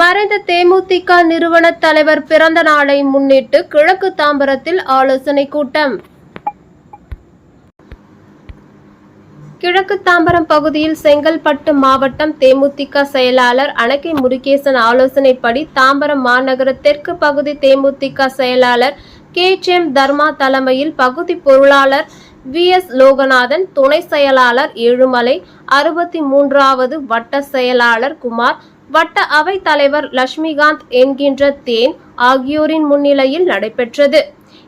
மறைந்த தேமுதிக நிறுவன தலைவர் பிறந்த நாளை முன்னிட்டு கிழக்கு தாம்பரத்தில் ஆலோசனை கூட்டம். கிழக்கு தாம்பரம் பகுதியில் செங்கல்பட்டு மாவட்டம் தேமுதிக செயலாளர் அணக்கை முருகேசன் ஆலோசனைப்படி தாம்பரம் மாநகர தெற்கு பகுதி தேமுதிக செயலாளர் கே. எம். தர்மா தலைமையில் பகுதி பொருளாளர் வி. எஸ். லோகநாதன் துணை செயலாளர் ஏழுமலை அறுபத்தி மூன்றாவது வட்ட செயலாளர் குமார் வட்ட அவைத் தலைவர் லட்சுமிகாந்த் என்கின்ற தேன் ஆகியோரின் முன்னிலையில் நடைபெற்றது.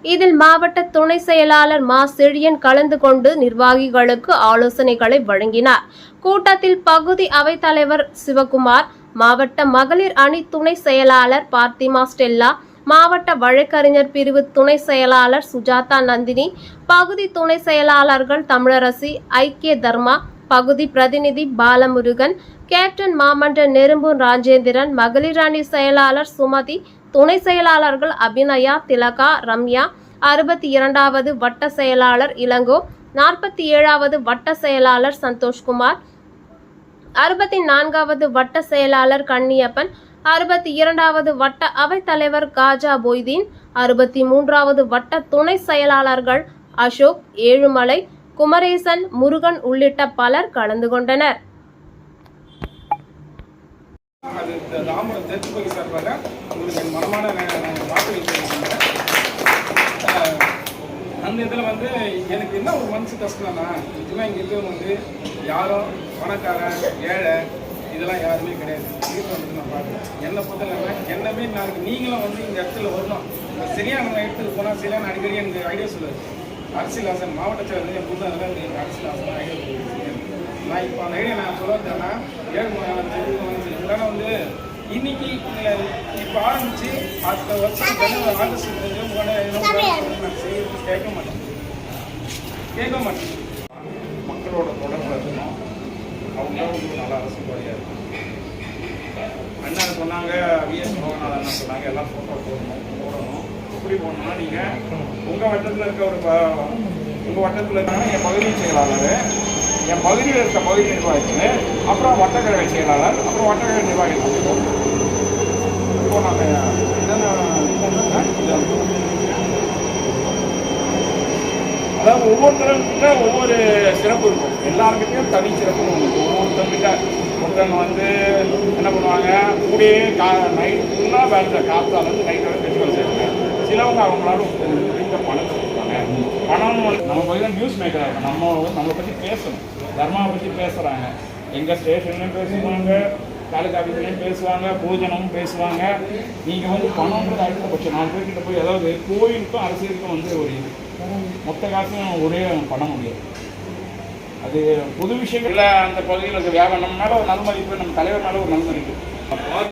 இதில் மாவட்ட துணை செயலாளர் மா. செழியன் கலந்து கொண்டு நிர்வாகிகளுக்கு ஆலோசனைகளை வழங்கினார். கூட்டத்தில் பகுதி அவைத்தலைவர் சிவகுமார் மாவட்ட மகளிர் அணி துணை செயலாளர் பார்த்திமா ஸ்டெல்லா மாவட்ட வழக்கறிஞர் பிரிவு துணை செயலாளர் சுஜாதா நந்தினி பகுதி துணை செயலாளர்கள் தமிழரசி ஐக்கிய தர்மா பகுதி பிரதிநிதி பாலமுருகன் கேப்டன் மாமன்ற நெரும்பூர் ராஜேந்திரன் மகளிர் செயலாளர் சுமதி துணை செயலாளர்கள் அபிநயா திலகா ரம்யா அறுபத்தி இரண்டாவது வட்ட செயலாளர் இளங்கோ நாற்பத்தி ஏழாவது வட்ட செயலாளர் சந்தோஷ்குமார் அறுபத்தி நான்காவது வட்ட செயலாளர் கன்னியப்பன் அறுபத்தி இரண்டாவது வட்ட அவைத் தலைவர் காஜா பொய்தீன் அறுபத்தி மூன்றாவது வட்ட துணை செயலாளர்கள் அசோக் ஏழுமலை குமரேசன் முருகன் உள்ளிட்ட பலர் கலந்து கொண்டனர். அது அந்த இதில் வந்து எனக்கு என்ன ஒரு மனசு கஷ்டம்னா நிஜமாக இங்கே இருக்கவங்க வந்து யாரும் பணக்காரன் ஏழை இதெல்லாம் யாருமே கிடையாது. வீட்டில் வந்து நான் பார்க்குறேன் என்னை பொறுத்தவரை என்னமே நாளைக்கு நீங்களும் வந்து இந்த இடத்துல வரணும். சரியான இடத்துக்கு போனால் சரியான அடிக்கடி எனக்கு ஐடியா சொல்லுது அரசியல் ஆசன் மாவட்ட செயலர் அதெல்லாம் எனக்கு அரசியல் ஆசன் ஐடியா சொல்லுது நான் இப்போ அந்த ஐடியா நான் சொல்ல வந்தேன்னா ஏழு இல்லைன்னா வந்து இன்னைக்கு இப்போ ஆரம்பிச்சு அடுத்த வருஷம் ஜனவரி ஆகஸ்ட் தெரிஞ்சு நான் செய்யறது கேட்க மாட்டேன். கேட்க மாட்டேன். மக்களோட தொடர்பு இருக்கணும் அவங்க வந்து நல்ல அரசியல்வாதியாக இருக்கும் அண்ணா சொன்னாங்க விஎஸ் மோகன்நாதன் அண்ணா சொன்னாங்க எல்லாம் ஃபோட்டோ போடணும். எப்படி போகணும்னா நீங்கள் உங்கள் வட்டத்தில் இருக்க ஒரு உங்கள் வட்டத்தில் இருக்காங்க என் பகுதி செயலாளர் என் பகுதியில் இருக்க பகுதி நிர்வாகிகள் அப்புறம் வட்டக்கழக செயலாளர் அப்புறம் வட்டக்கழக நிர்வாகிகள் இப்போ நாங்கள் அதாவது ஒவ்வொருத்தருக்கிட்ட ஒவ்வொரு சிறப்பு இருக்கும். எல்லாருக்கிட்டையும் தனி சிறப்பு ஒன்று இருக்கும். ஒவ்வொருத்தர்கிட்ட ஒருத்தவங்க வந்து என்ன பண்ணுவாங்க கூடயே கா நைட் ஃபுல்லாக வேலை காத்தாலேருந்து நைட் சிலவங்க அவங்களால முடிந்த பணத்தை கொடுப்பாங்க. பணம் நம்ம பகுதியில் நியூஸ் மேக்கராக இருக்கும் நம்ம வந்து நம்மளை பற்றி பேசணும். தர்மாவை பற்றி பேசுகிறாங்க எங்கள் ஸ்டேஷன்லையும் பேசுவாங்க தாலுக்கா ஆஃபீஸ்லேயும் பேசுவாங்க பூஜனமும் பேசுவாங்க. நீங்கள் வந்து பணம்ன்றது அடுத்தபட்சம் நாலு பேர்கிட்ட போய் அதாவது கோயிலுக்கும் அரசியலுக்கும் வந்து ஒரு இது. மொத்த காசும் ஒரே பண்ண முடியாது. அது பொது விஷயங்கள்ல அந்த பகுதியில் இருக்க வியாபாரம் நம்ம மேலே ஒரு நல்மதிப்பு நம்ம தலைவர் மேலே ஒரு நல்மதிப்பு.